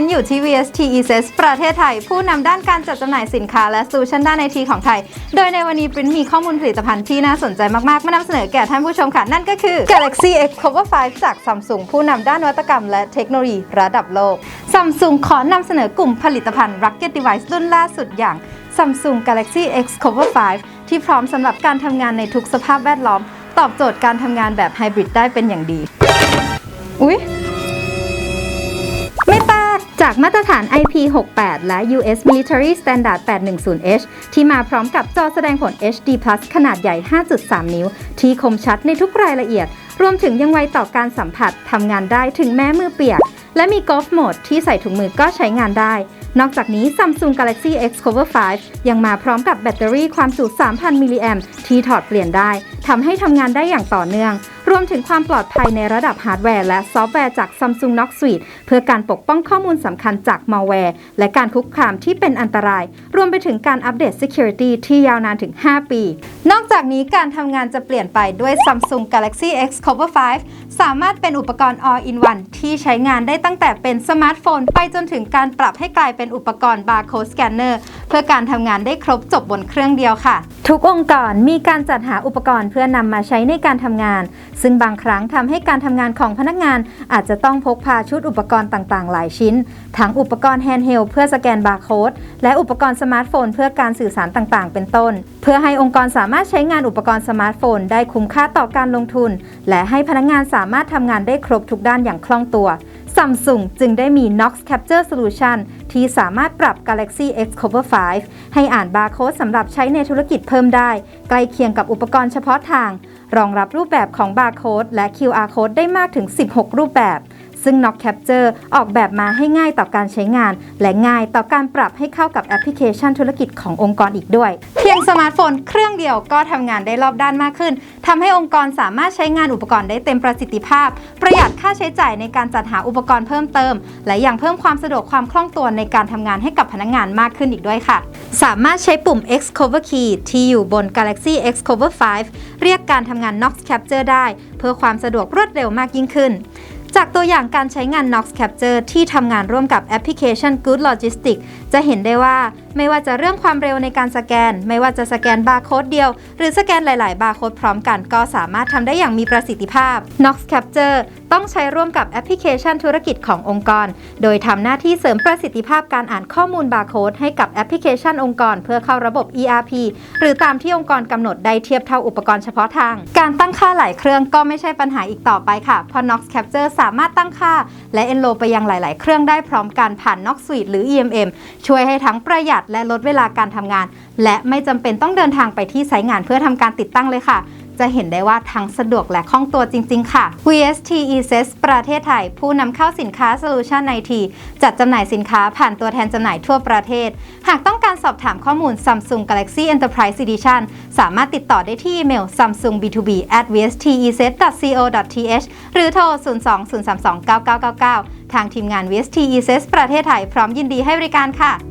สดีค่ะวันนี้ปริ้นอยู่ที่ VST ESS ประเทศไทย ผู้นำด้านการจัดจำหน่ายสินค้าและ Solution ด้านไอทีของไทย โดยในวันนี้ปริ้นมีข้อมูลผลิตภัณฑ์ที่น่าสนใจมากๆ มานำเสนอแก่ท่านผู้ชมค่ะ นั่นก็คือ Galaxy X Cover 5 จาก Samsung ผู้นำด้านนวัตกรรม และเทคโนโลยีระดับโลก Samsung ขอนำเสนอกลุ่มผลิตภัณฑ์ Rugged Device รุ่นล่าสุดอย่าง Samsung Galaxy X Cover 5 ที่พร้อมสำหรับการทำงานในทุกสภาพแวดล้อม ตอบโจทย์การทำงานแบบไฮบริดได้เป็นอย่างดี อุ๊ย ไม่แตก จากมาตรฐาน IP68 และ US Military Standard 810H ที่มาพร้อมกับจอแสดงผล HD Plus ขนาดใหญ่ 5.3 นิ้ว ที่คมชัดในทุกรายละเอียด รวมถึงยังไวต่อการสัมผัสทำงานได้ถึงแม้มือเปียก และมี Golf Mode ที่ใส่ถุงมือก็ใช้งานได้ นอกจากนี้ Samsung Galaxy X Cover 5 ยังมาพร้อมกับแบตเตอรี่ความจุ 3,000 มิลลิแอมที่ถอดเปลี่ยนได้ทำให้ทำงานได้อย่างต่อเนื่อง รวมถึงความปลอดภัยในระดับฮาร์ดแวร์และซอฟต์แวร์จาก Samsung Knox Suite เพื่อการปกป้องข้อมูลสำคัญจากมัลแวร์และการคุกคามที่เป็นอันตราย รวมไปถึงการอัปเดต Security ที่ยาวนานถึง 5 ปี นอกจากนี้การทำงานจะเปลี่ยนไปด้วย Samsung Galaxy X Cover 5 สามารถเป็นอุปกรณ์ all-in-one ที่ใช้งานได้ตั้งแต่เป็นสมาร์ทโฟน ไปจนถึงการปรับให้กลายเป็นอุปกรณ์ Barcode Scanner เพื่อการทำงานได้ครบจบบนเครื่องเดียวค่ะทุกองค์กรมีการจัดหาอุปกรณ์เพื่อนำมาใช้ในการทำงาน ซึ่งบางครั้งทำให้การทำงานของพนักงาน อาจจะต้องพกพาชุดอุปกรณ์ต่างๆ หลายชิ้น ทั้งอุปกรณ์แฮนด์เฮลเพื่อสแกนบาร์โค้ดและอุปกรณ์สมาร์ทโฟนเพื่อการสื่อสารต่างๆ เป็นต้น เพื่อให้องค์กรสามารถใช้งานอุปกรณ์สมาร์ทโฟนได้คุ้มค่าต่อการลงทุน และให้พนักงานสามารถทำงานได้ครบทุกด้านอย่างคล่องตัว Samsung จึงได้มี Knox Capture Solution ที่สามารถปรับ Galaxy X Cover 5 ให้อ่านบาร์โค้ดสำหรับใช้ในธุรกิจเพิ่มได้ ใกล้เคียงกับอุปกรณ์เฉพาะทาง รองรับรูปแบบของบาร์โค้ดและ QR Code ได้มากถึง 16 รูปแบบ ซึ่ง Knox Capture ออกแบบมาให้ง่ายต่อการใช้งาน และง่ายต่อการปรับให้เข้ากับแอปพลิเคชันธุรกิจขององค์กรอีกด้วย เพียงสมาร์ทโฟนเครื่องเดียวก็ทำงานได้รอบด้านมากขึ้นทำให้องค์กรสามารถใช้งานอุปกรณ์ได้เต็มประสิทธิภาพ ประหยัดค่าใช้จ่ายในการจัดหาอุปกรณ์เพิ่มเติม และยังเพิ่มความสะดวกความคล่องตัวในการทำงานให้กับพนักงานมากขึ้นอีกด้วยค่ะ สามารถใช้ปุ่ม X Cover Key ที่อยู่บน Galaxy X Cover 5 เรียกการทำงาน Knox Capture ได้ เพื่อความสะดวกรวดเร็วมากยิ่งขึ้น จากตัวอย่างการใช้งาน Knox Capture ที่ทำงานร่วมกับแอปพลิเคชัน Good Logistics จะเห็นได้ว่าไม่ว่าจะเรื่องความเร็วในการสแกน ไม่ว่าจะสแกนบาร์โค้ดเดียว หรือสแกนหลาย ๆ บาร์โค้ดพร้อมกันก็สามารถทำได้อย่างมีประสิทธิภาพ Knox Capture ต้องใช้ร่วมกับแอปพลิเคชันธุรกิจขององค์กร โดยทำหน้าที่เสริมประสิทธิภาพการอ่านข้อมูลบาร์โค้ดให้กับแอปพลิเคชันองค์กร เพื่อเข้าระบบ ERP หรือตามที่องค์กรกำหนดได้เทียบเท่าอุปกรณ์เฉพาะทาง การตั้งค่าหลายเครื่องก็ไม่ใช่ปัญหาอีกต่อไปค่ะ เพราะ Knox Capture สามารถตั้งค่า และ enroll ไปยังหลาย ๆ เครื่องได้พร้อมกันผ่าน Knox Suite หรือ EMM ช่วยให้ทั้งประหยัดและลดเวลาการทำงาน และไม่จำเป็นต้องเดินทางไปที่ไซต์งานเพื่อทำการติดตั้งเลยค่ะ จะเห็นได้ว่าทั้งสะดวกและคล่องตัวจริง ๆ ค่ะ VST ESS ประเทศไทย ผู้นำเข้าสินค้า Solution IT จัดจำหน่ายสินค้าผ่านตัวแทนจำหน่ายทั่วประเทศ หากต้องการสอบถามข้อมูล Samsung Galaxy Enterprise Edition สามารถติดต่อได้ที่อีเมล samsung b2b at vstes.co.th หรือโทร 02 032 9999 ทางทีมงาน VST ESS ประเทศไทยพร้อมยินดีให้บริการค่ะ